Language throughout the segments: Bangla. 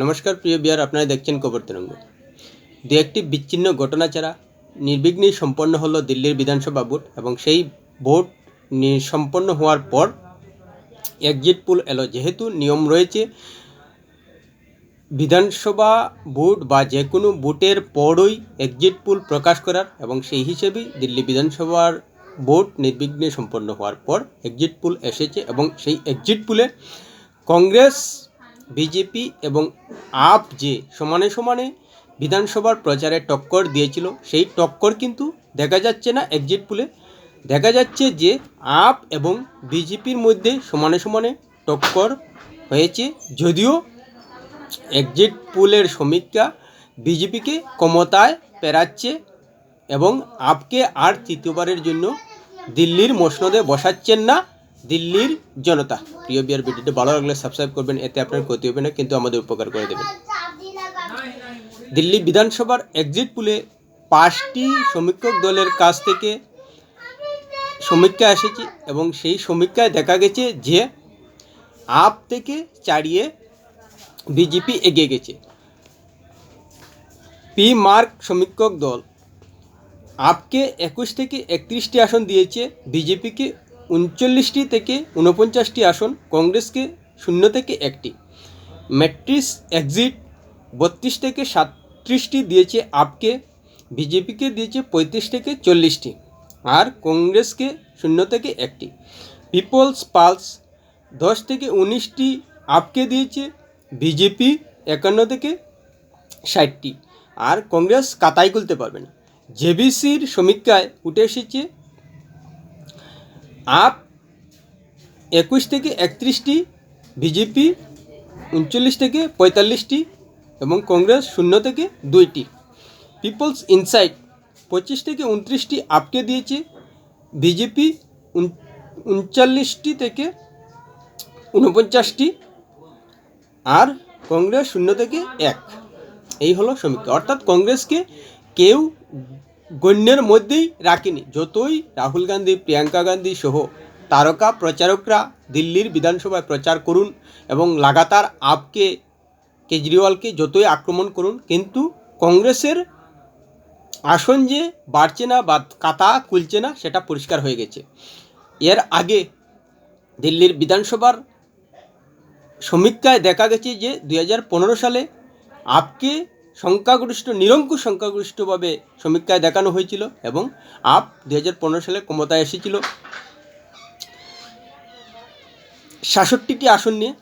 নমস্কার, প্রিয় বিয়ার আপনারা দেখছেন কবর তরঙ্গ। দু একটি বিচ্ছিন্ন ঘটনা ছাড়া নির্বিঘ্নেই সম্পন্ন হলো দিল্লির বিধানসভা ভোট এবং সেই ভোট সম্পন্ন হওয়ার পর এক্সিট পুল এলো। যেহেতু নিয়ম রয়েছে, বিধানসভা ভোট বা যে কোনো ভোটের পরই এক্সিট পুল প্রকাশ করার এবং সেই হিসেবেই দিল্লি বিধানসভার ভোট নির্বিঘ্নে সম্পন্ন হওয়ার পর এক্সিট পুল এসেছে এবং সেই এক্সিট পুলে কংগ্রেস বিজেপি এবং আপ যে সমানে সমানে বিধানসভার প্রচারে টক্কর দিয়েছিল, সেই টক্কর কিন্তু দেখা যাচ্ছে না এক্সিট পুলে দেখা যাচ্ছে যে আপ এবং বিজেপির মধ্যে সমানে সমানে টক্কর হয়েছে, যদিও এক্সিট পুলের সমীক্ষা বিজেপিকে ক্ষমতায় পেরাচ্ছে এবং আপকে আর তৃতীয়বারের জন্য দিল্লির মসনদে বসাচ্ছেন না। দিল্লির জনতা। প্রিয় বিয়ার ভিডিওটি ভালো লাগলে সাবস্ক্রাইব করবেন, এতে আপনার ক্ষতি হবে না, কিন্তু আমাদের উপকার করে দেবেন। দিল্লি বিধানসভার এক্সিট পুলে পাঁচটি সমীক্ষক দলের কাছ থেকে সমীক্ষা এসেছে এবং সেই সমীক্ষায় দেখা গেছে যে আপ থেকে চাড়িয়ে বিজেপি এগিয়ে গেছে। পি মার্ক সমীক্ষক দল, আপকে একুশ থেকে একত্রিশটি আসন দিয়েছে, বিজেপিকে উনচল্লিশটি থেকে উনপঞ্চাশটি আসন কংগ্রেসকে শূন্য থেকে একটি। ম্যাট্রিক্স এক্সিট বত্রিশ থেকে সাতত্রিশটি দিয়েছে আপকে, বিজেপিকে দিয়েছে পঁয়ত্রিশ থেকে চল্লিশটি আর কংগ্রেসকে শূন্য থেকে একটি। পিপলস পালস দশ থেকে উনিশটি আপকে দিয়েছে, বিজেপি একান্ন থেকে ষাটটি আর কংগ্রেস কাতাই খুলতে পারবে না। জেবিসির সমীক্ষায় উঠে এসেছে আপ, একুশ থেকে একত্রিশটি বিজেপি, উনচল্লিশ থেকে পঁয়তাল্লিশটি এবং কংগ্রেস শূন্য থেকে দুইটি। পিপলস ইনসাইট পঁচিশ থেকে উনত্রিশটি আপকে দিয়েছে। বিজেপি উনচল্লিশটি থেকে উনপঞ্চাশটি আর কংগ্রেস শূন্য থেকে এক। এই হলো সমীক্ষা। অর্থাৎ কংগ্রেসকে কেউ গণ্যের মধ্যেই রাখেনি। যতই রাহুল গান্ধী, প্রিয়াঙ্কা গান্ধী সহ তারকা প্রচারকরা দিল্লির বিধানসভায় প্রচার করুন এবং লাগাতার আপকে, কেজরিওয়ালকে যতই আক্রমণ করুন, কিন্তু কংগ্রেসের আসন যে বাড়ছে না বা কাতা খুলছে না, সেটা পরিষ্কার হয়ে গেছে। এর আগে দিল্লির বিধানসভার সমীক্ষায় দেখা গেছে যে দু হাজার পনেরো সালে আপকে সংখ্যাগরিষ্ঠ, নিরঙ্কুশ সংখ্যাগরিষ্ঠভাবে সমীক্ষায় দেখানো হয়েছিল এবং আপ দু হাজার পনেরো সালে ক্ষমতায় এসেছিল। সাতষট্টিটি আসন নিয়ে।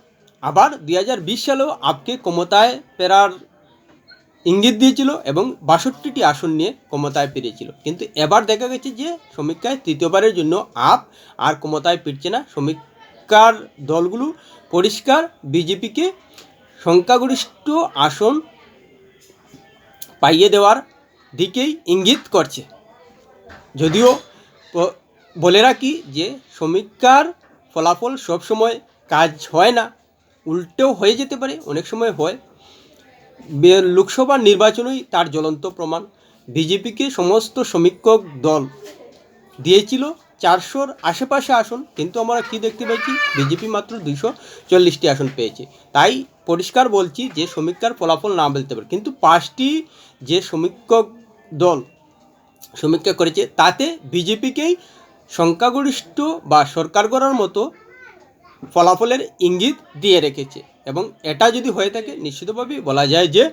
আবার দু হাজার বিশ সালেও আপকে ক্ষমতায় ফেরার ইঙ্গিত দিয়েছিল এবং বাষট্টিটি আসন নিয়ে ক্ষমতায় ফিরেছিল। কিন্তু এবার দেখা গেছে যে সমীক্ষায় তৃতীয়বারের জন্য আপ আর ক্ষমতায় ফিরছে না। সমীক্ষার দলগুলো পরিষ্কার বিজেপিকে সংখ্যাগরিষ্ঠ আসন পাইয়ে দেওয়ার দিকেই ইঙ্গিত করছে। যদিও বলে রাখি যে সমীক্ষার ফলাফল সবসময় কাজ হয় না, উল্টেও হয়ে যেতে পারে, অনেক সময় হয়। লোকসভা নির্বাচনই তার জ্বলন্ত প্রমাণ। বিজেপিকে সমস্ত সমীক্ষক দল দিয়েছিল চারশোর আশেপাশে আসন, কিন্তু আমরা কি দেখতে পাচ্ছি বিজেপি মাত্র দুইশো চল্লিশটি আসন পেয়েছে। তাই পরিষ্কার বলছি যে সমীক্ষার ফলাফল না বলতে পারে। কিন্তু পাঁচটি যে সমীক্ষক দল সমীক্ষা করেছে, তাতে বিজেপিকেই সংখ্যাগরিষ্ঠ বা সরকার গড়ার মতো ফলাফলের ইঙ্গিত দিয়ে রেখেছে। এবং এটা যদি হয়ে থাকে, নিশ্চিতভাবেই বলা যায় যে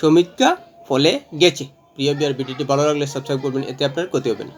সমীক্ষা ফলে গেছে। প্রিয় বিয়ার ভিডিওটি ভালো লাগলে সাবস্ক্রাইব করবেন, এতে আপনার ক্ষতি হবে না।